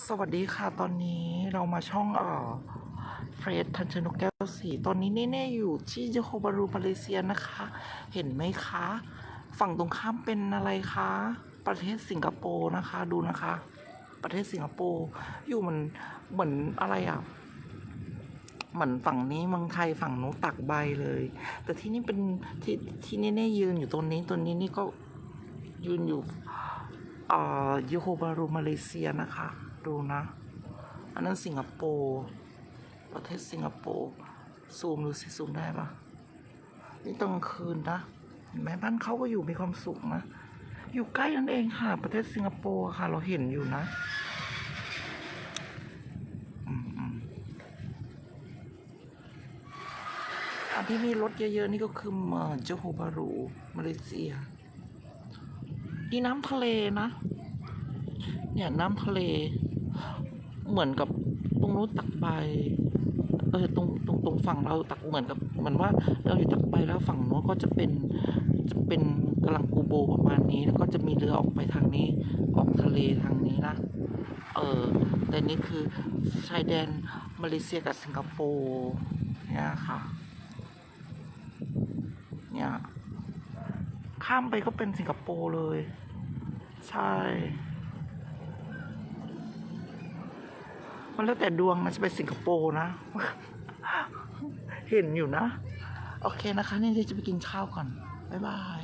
สวัสดีค่ะตอนนี้เรามาช่องเอ่อเฟรดทันชนกแก้วสีตอนนี้เน่ๆอยู่ที่โยโฮบารูมาเลเซียนะคะ เห็นไหมคะ ฝั่งตรงข้ามเป็นอะไรคะ ประเทศสิงคโปร์นะคะดูนะคะ ประเทศสิงคโปร์อยู่เหมือนเหมือนอะไรอะเหมือนฝั่งนี้เมืองไทยฝั่งนู้นตักใบเลย แต่ที่นี่เป็นที่ที่เน่ๆยืนอยู่ตรงนี้ตัวนี้นี่ก็ยืนอยู่อ่ายูโฮบารูมาเลเซียนะคะ ดูนะ อันนั้นสิงคโปร์ ประเทศสิงคโปร์ ซูมดูสิซูมได้ปะนี่ตอนกลางคืนนะเห็นไหมบ้านเขาก็อยู่มีความสุขนะ อยู่ใกล้นั่นเองค่ะ ประเทศสิงคโปร์ค่ะ เราเห็นอยู่นะอันที่มีรถเยอะๆ นี่ก็คือเมืองโจโฮบารูมาเลเซียนี่น้ำทะเลนะ เนี่ยน้ำทะเล เหมือนกับตรงนู้นตักใบเออตรงตรงตรงฝั่งเราตักเหมือนกับเหมือนว่าเราอยู่ตักใบแล้วฝั่งโน้นก็จะเป็นจะเป็นกำลังกูโบประมาณนี้ แล้วก็จะมีเรือออกไปทางนี้ออกทะเลทางนี้นะเออแต่นี่คือชายแดนมาเลเซียกับสิงคโปร์เนี่ยค่ะเนี่ยข้ามไปก็เป็นสิงคโปร์เลย ใช่ มันแล้วแต่ดวงนะจะไปสิงคโปร์นะ เห็นอยู่นะ โอเคนะคะ นี่จะไปกินข้าวก่อน บ๊ายบาย